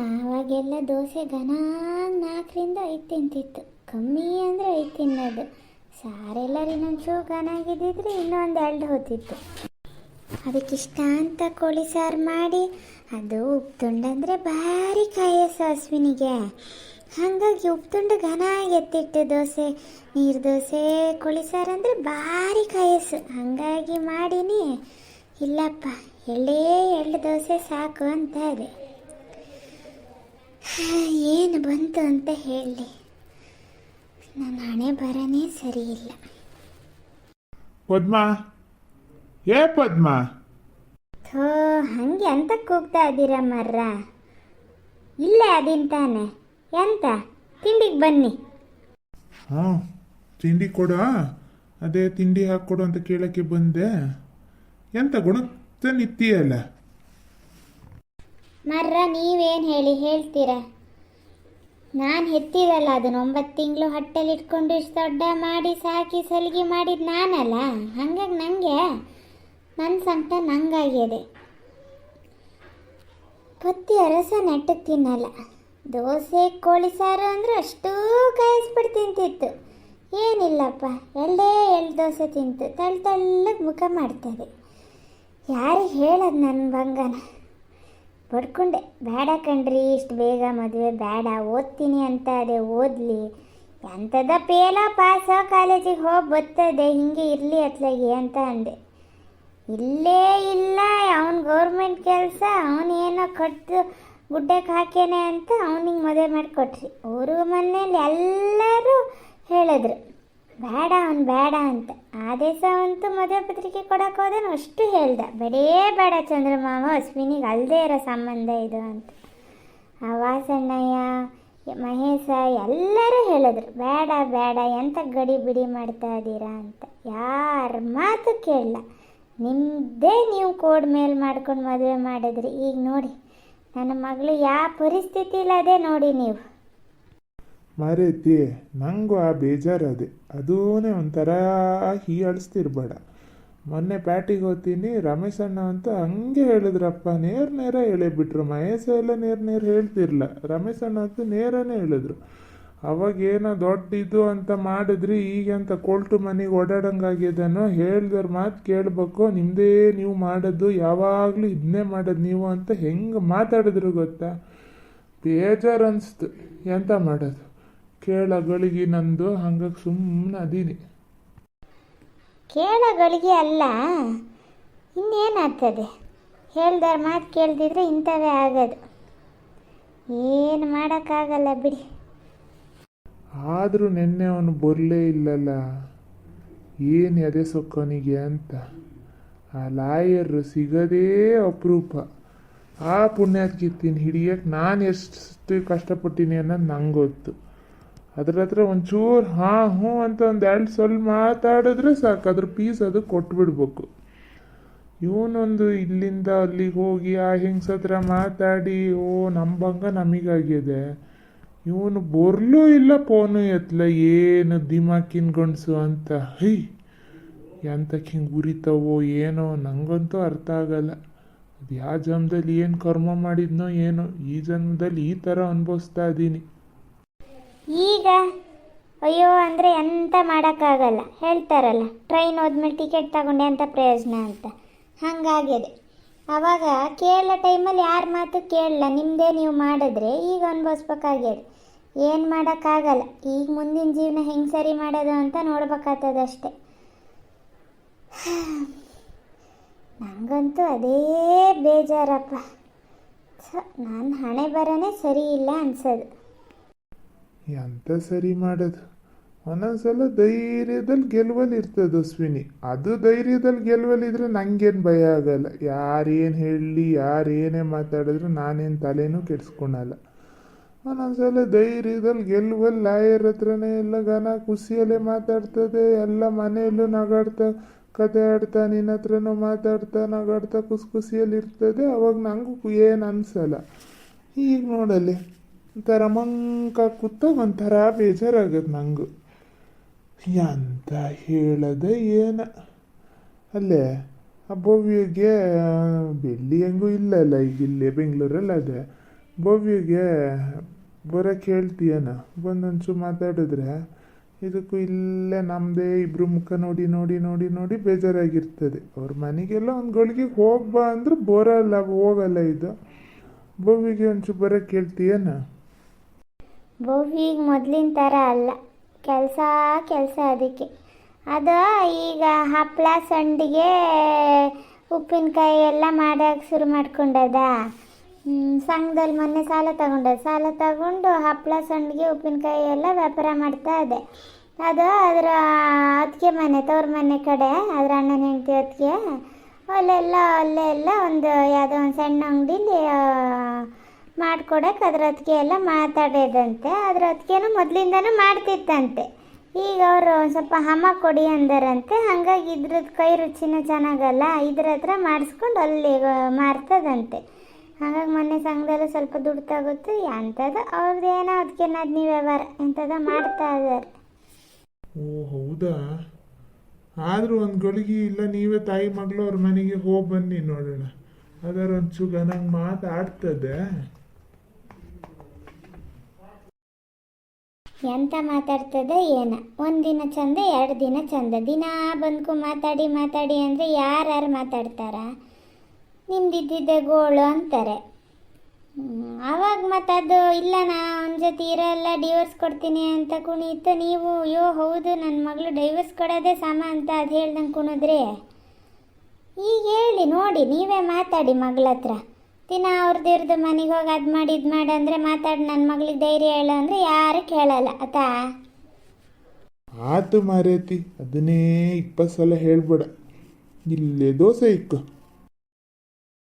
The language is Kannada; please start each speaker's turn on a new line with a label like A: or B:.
A: ಆವಾಗೆಲ್ಲ ದೋಸೆ ಘನ ನಾಲ್ಕರಿಂದ ಐದು ತಿಂತಿತ್ತು. ಕಮ್ಮಿ ಅಂದರೆ ಐದು ತಿನ್ನೋದು. ಸಾರೆಲ್ಲರೂ ಘನ ಘನಾಗಿದ್ದಿದ್ರೆ ಇನ್ನೊಂದು ಎರಡು ಅದಕ್ಕೆ ಇಷ್ಟ ಅಂತ ಕೋಳಿ ಸಾರು ಮಾಡಿ, ಅದು ಉಪ್ತುಂಡಂದರೆ ಭಾರಿ ಕಾಯಸ ಅಶ್ವಿನಿಗೆ ಹಾಗಾಗಿ ಉಪ್ತುಂಡ ಘನ ಎತ್ತಿಟ್ಟು ದೋಸೆ, ನೀರು ದೋಸೆ, ಕೋಳಿ ಸಾರು ಅಂದರೆ ಭಾರಿ ಕಾಯಸು. ಹಾಗಾಗಿ ಮಾಡೀನಿ. ಇಲ್ಲಪ್ಪ, ಎಳ್ಳೇ ಎಳ್ಳು ದೋಸೆ ಸಾಕು ಅಂತ ಇದೆ ಏನು ಬಂತು ಅಂತ ಹೇಳಿ. ನನ್ನ ಹಣೆ ಬರನೇ ಸರಿ ಇಲ್ಲ
B: ಪದ್ಮ? ಏ ಪದ್ಮ?
A: ಥೋ ಹಂಗೆ ಅಂತ ಕೂಗ್ತಾ ಇದ್ದೀರ ಮರ್ರ? ಇಲ್ಲೇ ಅದಿನ್ ತಾನೆ. ಎಂತ? ತಿಂಡಿಗೆ ಬನ್ನಿ.
B: ಹ್ಞೂ ತಿಂಡಿ ಕೊಡ? ಅದೇ ತಿಂಡಿ ಹಾಕ್ಕೊಡು ಅಂತ ಕೇಳಕ್ಕೆ ಬಂದೆ. ಎಂತ ಗುಣ ನಿತ್ಯಲ್ಲ
A: ಮರ್ರ, ನೀವೇನು ಹೇಳಿ, ಹೇಳ್ತೀರಾ? ನಾನು ಹೆತ್ತಿದಲ್ಲ ಅದನ್ನ ಒಂಬತ್ತು ತಿಂಗಳು ಹಟ್ಟಲ್ಲಿ ಇಟ್ಕೊಂಡು ಇಷ್ಟು ದೊಡ್ಡ ಮಾಡಿ, ಸಾಕಿ, ಸಲಿಗೆ ಮಾಡಿದ್ದು ನಾನಲ್ಲ? ಹಂಗಾಗಿ ನನಗೆ ನನ್ನ ಸಂಕಟ ನಂಗಾಗಿದೆ ಪತ್ತಿ ಅರಸ ನೆಟ್ಟು ತಿನ್ನಲ್ಲ. ದೋಸೆ, ಕೋಳಿ ಸಾರು ಅಂದ್ರೆ ಅಷ್ಟೂ ಕಾಯಿಸ್ಬಿಟ್ಟು ತಿಂತಿತ್ತು. ಏನಿಲ್ಲಪ್ಪ, ಎಳ್ಳೇ ಎಳ್ಳು ದೋಸೆ ತಿಂತು. ತಳ್ಳು ತಳ್ಳಗೆ ಮುಖ ಮಾಡ್ತದೆ. ಯಾರಿಗೆ ಹೇಳೋದು ನನ್ನ ಬಂಗನ ಪಡ್ಕೊಂಡೆ. ಬೇಡ ಕಣ್ರಿ, ಇಷ್ಟು ಬೇಗ ಮದುವೆ ಬೇಡ, ಓದ್ತೀನಿ ಅಂತ ಅದೇ ಓದಲಿ. ಎಂಥದ ಪೇಲ ಪಾಸ ಕಾಲೇಜಿಗೆ ಹೋಗಿ ಬರ್ತದೆ, ಹಿಂಗೆ ಇರಲಿ ಅತ್ಲಾಗಿ ಅಂತ ಅಂದೆ. ಇಲ್ಲೇ ಇಲ್ಲ, ಅವನು ಗೌರ್ಮೆಂಟ್ ಕೆಲಸ ಅವನೇನೋ ಕಟ್ಟು ಗುಡ್ಡಕ್ಕೆ ಹಾಕೇನೆ ಅಂತ ಅವನಿಗೆ ಮದುವೆ ಮಾಡಿಕೊಟ್ರಿ. ಊರು ಮನೆಯಲ್ಲಿ ಎಲ್ಲರೂ ಹೇಳಿದ್ರು. ಬೇಡ ಅವ್ನು ಬೇಡ ಅಂತ. ಆದೇಶ ಅಂತೂ ಮದುವೆ ಪತ್ರಿಕೆ ಕೊಡಕ್ಕೆ ಹೋದನು, ಅಷ್ಟು ಹೇಳ್ದ. ಬೇಡೇ ಬೇಡ ಚಂದ್ರಮಾಮ, ಅಶ್ವಿನಿಗೆ ಅಲ್ಲದೆ ಇರೋ ಸಂಬಂಧ ಇದು ಅಂತ. ಆ ಮಹೇಶ, ಎಲ್ಲರೂ ಹೇಳಿದ್ರು, ಬೇಡ ಬೇಡ, ಎಂತ ಗಡಿ ಬಿಡಿ ಮಾಡ್ತಾ ಇದ್ದೀರಾ ಅಂತ. ಯಾರ ಮಾತು ಕೇಳಲ್ಲ. ನಿಮ್ಮದೇ ನೀವು ಕೋಡ್ ಮೇಲೆ ಮಾಡ್ಕೊಂಡು ಮದುವೆ ಮಾಡಿದ್ರಿ. ಈಗ ನೋಡಿ, ನನ್ನ ಮಗಳು ಯಾವ ಪರಿಸ್ಥಿತಿ ಇಲ್ಲದೆ ನೋಡಿ ನೀವು.
B: ಮಾರೈತಿ, ನಂಗೂ ಆ ಬೇಜಾರದೆ ಅದೂ. ಒಂಥರ ಹೀಯಾಳಿಸ್ತಿರ್ಬೇಡ. ಮೊನ್ನೆ ಪ್ಯಾಟಿಗೆ ಹೋಗ್ತೀನಿ ರಮೇಶ್ ಅಣ್ಣ ಅಂತ ಹಂಗೆ ಹೇಳಿದ್ರಪ್ಪ, ನೇರ ನೇರ ಹೇಳಿಬಿಟ್ರು ಮಹೇಶ ಎಲ್ಲ ನೇರ ನೇರ ಹೇಳ್ತಿರ್ಲ. ರಮೇಶ್ ಅಣ್ಣ ಅಂತ ನೇರನೇ ಹೇಳಿದ್ರು. ಅವಾಗ ಏನೋ ದೊಡ್ಡ ಇದು ಅಂತ ಮಾಡಿದ್ರಿ ಈಗ ಅಂತ ಕೊಲ್ಟು ಮನೆಗೆ ಓಡಾಡಂಗಾಗಿದನೋ ಹೇಳ್ದವ್ರ ಮಾತು ಕೇಳಬೇಕು. ನಿಮ್ಮದೇ ನೀವು ಮಾಡೋದು ಯಾವಾಗಲೂ ಇದನ್ನೇ ಮಾಡೋದು ನೀವು ಅಂತ ಹೆಂಗೆ ಮಾತಾಡಿದ್ರು ಗೊತ್ತಾ? ಬೇಜಾರು ಅನಿಸ್ತು. ಎಂತ ಮಾಡೋದು? ಕೇಳಗಳಿಗೆ ನಂದು ಹಂಗ ಸುಮ್ಮನೆ ಅದೀನಿ.
A: ಕೇಳಗಳಿಗೆ ಅಲ್ಲ ಇನ್ನೇನಾಗ್ತದೆ? ಹೇಳ್ದಾರ ಮಾತು ಕೇಳ್ದಿದ್ರೆ ಇಂಥವೇ ಆಗೋದು. ಏನು ಮಾಡೋಕ್ಕಾಗಲ್ಲ ಬಿಡಿ.
B: ಆದರೂ ನಿನ್ನೆ ಅವನು ಬರಲೇ ಇಲ್ಲಲ್ಲ ಏನು ಎದೆ ಸೊಕ್ಕನಿಗೆ ಅಂತ. ಆ ಲಾಯರ್ ಸಿಗದೇ ಅಪರೂಪ. ಆ ಪುಣ್ಯಾತ್ಕಿತ್ತೀನಿ ಹಿಡಿಯಕ್ಕೆ ನಾನು ಎಷ್ಟು ಕಷ್ಟಪಟ್ಟಿನಿ ಅನ್ನೋದು ನಂಗೆ ಗೊತ್ತು ಅದ್ರ ಹತ್ರ ಒಂಚೂರು ಹಾಂ, ಹ್ಞೂ ಅಂತ ಒಂದು ಎರಡು ಸ್ವಲ್ಪ ಮಾತಾಡಿದ್ರೆ ಸಾಕು. ಅದ್ರ ಪೀಸ್ ಅದು ಕೊಟ್ಬಿಡ್ಬೇಕು. ಇವನೊಂದು ಇಲ್ಲಿಂದ ಅಲ್ಲಿಗೆ ಹೋಗಿ ಆ ಹೆಂಗ್ಸತ್ರ ಮಾತಾಡಿ, ಓ ನಂಬಂಗ ನಮಗಾಗಿದೆ. ಇವನು ಬರ್ಲೂ ಇಲ್ಲ, ಫೋನು ಎತ್ತಲ ಏನು ದಿಮಾಕಿನ ಗಂಡಸು ಅಂತ. ಹೈ ಎಂತಕ್ಕೆ ಹಿಂಗೆ ಉರಿತವೋ ಏನೋ, ನಂಗಂತೂ ಅರ್ಥ ಆಗಲ್ಲ. ಅದು ಯಾವ ಜನ್ಮದಲ್ಲಿ ಏನು ಕರ್ಮ ಮಾಡಿದ್ನೋ ಏನೋ, ಈ ಜನ್ಮದಲ್ಲಿ ಈ ಥರ ಅನುಭವಿಸ್ತಾ ಇದ್ದೀನಿ.
A: ಈಗ, ಅಯ್ಯೋ, ಅಂದರೆ ಎಂತ ಮಾಡೋಕ್ಕಾಗಲ್ಲ. ಹೇಳ್ತಾರಲ್ಲ ಟ್ರೈನ್ ಹೋದ್ಮೇಲೆ ಟಿಕೆಟ್ ತಗೊಂಡೆ ಅಂತ ಪ್ರಯೋಜನ ಅಂತ. ಹಂಗಾಗಿದೆ ಆವಾಗ ಕೇಳೋ ಟೈಮಲ್ಲಿ ಯಾರ ಮಾತು ಕೇಳಲ್ಲ ನಿಮ್ಮದೇ ನೀವು ಮಾಡಿದ್ರೆ ಈಗ ಅನುಭವಿಸ್ಬೇಕಾಗ್ಯದೆ. ಏನು ಮಾಡೋಕ್ಕಾಗಲ್ಲ, ಈಗ ಮುಂದಿನ ಜೀವನ ಹೆಂಗೆ ಸರಿ ಮಾಡೋದು ಅಂತ ನೋಡ್ಬೇಕಾಗ್ತದಷ್ಟೆ ನನಗಂತೂ ಅದೇ ಬೇಜಾರಪ್ಪ. ನಾನು ಹಣೆ ಬರನೇ ಸರಿ ಇಲ್ಲ ಅನ್ಸೋದು.
B: ಎಂತ ಸರಿ ಮಾಡೋದು? ಒಂದೊಂದ್ಸಲ ಧೈರ್ಯದಲ್ಲಿ ಗೆಲುವಲ್ಲಿ ಇರ್ತದೆ ಅಶ್ವಿನಿ ಅದು ಧೈರ್ಯದಲ್ಲಿ ಗೆಲುವಲ್ಲಿದ್ರೆ ನಂಗೇನು ಭಯ ಆಗಲ್ಲ. ಯಾರೇನು ಹೇಳಲಿ ಯಾರು ಏನೇ ಮಾತಾಡಿದ್ರು ನಾನೇನು ತಲೆನೂ ಕೆಡಿಸ್ಕೊಳಲ್ಲ. ಒಂದೊಂದ್ಸಲ ಧೈರ್ಯದಲ್ಲಿ ಗೆಲುವಲ್ಲಿ ಲಾಯರ್ ಹತ್ರನೇ ಎಲ್ಲ ಘನ ಖುಷಿಯಲ್ಲೇ ಮಾತಾಡ್ತದೆ. ಎಲ್ಲ ಮನೆಯಲ್ಲೂ ನಗಾಡ್ತಾ, ಕತೆ ಆಡ್ತಾ ನಿನ್ನ ಹತ್ರನೂ ಮಾತಾಡ್ತಾ, ನಗಾಡ್ತಾ ಖುಷಿ ಖುಷಿಯಲ್ಲಿ ಇರ್ತದೆ ಅವಾಗ ನನಗೂ ಏನು ಅನ್ಸಲ್ಲ. ಈಗ ನೋಡಲ್ಲಿ. ಒಂಥರ ಮಂಕ ಕೂತಾಗ ಒಂಥರ ಬೇಜಾರಾಗತ್ತೆ ನಂಗೆ. ಎಂತ ಹೇಳದೆ ಏನ? ಅಲ್ಲೇ, ಆ ಬೆಲ್ಲಿ ಬೆಳ್ಳಿ ಹೆಂಗೂ ಇಲ್ಲಲ್ಲ ಈಗ ಇಲ್ಲಿ ಬೆಂಗಳೂರಲ್ಲಿ ಅದೇ. ಭವ್ಯಗೆ ಬರೋಕ್ಕೆ ಹೇಳ್ತೀಯನ? ಬಂದೊಂಚು ಮಾತಾಡಿದ್ರೆ, ಇದಕ್ಕೂ ಇಲ್ಲೇ ನಮ್ಮದೇ ಇಬ್ರು ಮುಖ ನೋಡಿ ನೋಡಿ ನೋಡಿ ನೋಡಿ ಬೇಜಾರಾಗಿರ್ತದೆ. ಅವ್ರ ಮನೆಗೆಲ್ಲ ಒಂದು ಗಳಿಗೆ ಹೋಗ್ಬಾ ಅಂದ್ರೆ ಬೋರಲ್ಲ, ಹೋಗಲ್ಲ ಇದು. ಭವ್ಯಗೆ ಒಂಚೂರು ಬರೋಕ್ಕೆ ಹೇಳ್ತೀಯನ?
A: ಭವ್ಯಗೆ ಮೊದಲಿನ ಥರ ಅಲ್ಲ. ಕೆಲಸ ಕೆಲಸ ಅದಕ್ಕೆ. ಅದು ಈಗ ಹಪ್ಪಳ ಸಂಡಿಗೆ ಉಪ್ಪಿನಕಾಯಿ ಎಲ್ಲ ಮಾಡೋಕೆ ಶುರು ಮಾಡ್ಕೊಂಡದ. ಸಂಘದಲ್ಲಿ ಮೊನ್ನೆ ಸಾಲ ತಗೊಂಡದ ಸಾಲ ತಗೊಂಡು ಹಪ್ಪಳ ಸಂಡಿಗೆ ಉಪ್ಪಿನಕಾಯಿ ಎಲ್ಲ ವ್ಯಾಪಾರ ಮಾಡ್ತಾ ಇದೆ ಅದು ಅದರ ಅದಕ್ಕೆ ಮನೆ, ತವ್ರ ಮನೆ ಕಡೆ, ಅದರ ಅಣ್ಣನ ಹೆಂಡತಿ ಅದಕ್ಕೆ ಅಲ್ಲೆಲ್ಲ ಅಲ್ಲೆಲ್ಲ ಒಂದು ಯಾವುದೋ ಒಂದು ಸಣ್ಣ ಅಂಗಡಿಲಿ ಮಾಡ್ಕೊಡಕ್ಕೆ ಅದ್ರ ಹೊತ್ತಿಗೆ ಎಲ್ಲ ಮಾತಾಡಿದಂತೆ ಅದ್ರ ಅದಕ್ಕೇನು ಮೊದಲಿಂದನೂ ಮಾಡ್ತಿತ್ತಂತೆ. ಈಗ ಅವರು ಒಂದು ಸ್ವಲ್ಪ ಹಮ ಕೊಡಿ ಅಂದರಂತೆ, ಹಂಗಾಗಿ ಇದ್ರದ್ದು ಕೈ ರುಚಿನೂ ಚೆನ್ನಾಗಲ್ಲ ಇದ್ರ ಹತ್ರ ಮಾಡಿಸ್ಕೊಂಡು ಅಲ್ಲಿ ಮಾರ್ತದಂತೆ. ಹಾಗಾಗಿ ಮೊನ್ನೆ ಸಂಘದಲ್ಲಿ ಸ್ವಲ್ಪ ದುಡ್ಡು ತಗುತ್ತೆ ಅಂಥದ್ದು ಅವ್ರದ್ದು ಏನೋ ಅದಕ್ಕೆ ನೀವು ವ್ಯವಹಾರ ಇಂಥದ್ದು ಮಾಡ್ತಾ ಇದ್ದಾರೆ
B: ಓ, ಹೌದಾ? ಆದರೂ ಒಂದು ಗಳಿಗೆ ಇಲ್ಲ, ನೀವೇ ತಾಯಿ ಮಗಳು ಅವ್ರ ಮನೆಗೆ ಹೋಗಿ ಬನ್ನಿ ನೋಡೋಣ. ಅದರ ಒಂಚೂರು ನಂಗೆ ಮಾತಾಡ್ತದೆ.
A: ಎಂತ ಮಾತಾಡ್ತದ ಏನ? ಒಂದಿನ ಚಂದ, ಎರಡು ದಿನ ಚಂದ. ದಿನ ಬಂದ್ಕು ಮಾತಾಡಿ ಮಾತಾಡಿ ಅಂದರೆ ಯಾರ್ಯಾರು ಮಾತಾಡ್ತಾರ? ನಿಮ್ದಿದ್ದಿದ್ದೆ ಗೋಳು ಅಂತಾರೆ. ಆವಾಗ ಅವಾಗ ಮತ್ತೆ ಅದು ಇಲ್ಲ ನಾ ಅವನ ಜೊತೆ ಇರಲ್ಲ ಡಿವೋರ್ಸ್ ಕೊಡ್ತೀನಿ ಅಂತ ಕುಣಿತು ನೀವು ಅಯ್ಯೋ ಹೌದು ನನ್ನ ಮಗಳು ಡೈವರ್ಸ್ ಕೊಡೋದೇ ಸಮ ಅಂತ ಅದು ಹೇಳ್ದಂಗೆ ಕುಣಿದ್ರೆ? ಈಗ ಹೇಳಿ, ನೋಡಿ, ನೀವೇ ಮಾತಾಡಿ ಮಗಳ ಹತ್ರ ದಿನ ಅವ್ರದ್ದು ಇವ್ರದ್ದು ಮನೆಗೆ ಹೋಗಿ ಅದು ಮಾಡಿ ಇದು ಮಾಡಿ ಅಂದರೆ ಮಾತಾಡಿ ನನ್ನ ಮಗಳಿಗೆ ಧೈರ್ಯ ಹೇಳು ಅಂದರೆ ಯಾರು ಕೇಳಲ್ಲ, ಆತಾ?
B: ಆತು ಮಾರೇತಿ, ಅದನ್ನೇ ಇಪ್ಪತ್ತು ಸಲ ಹೇಳ್ಬೇಡ. ಇಲ್ಲೇ ದೋಸೆ ಇಕ್ಕು.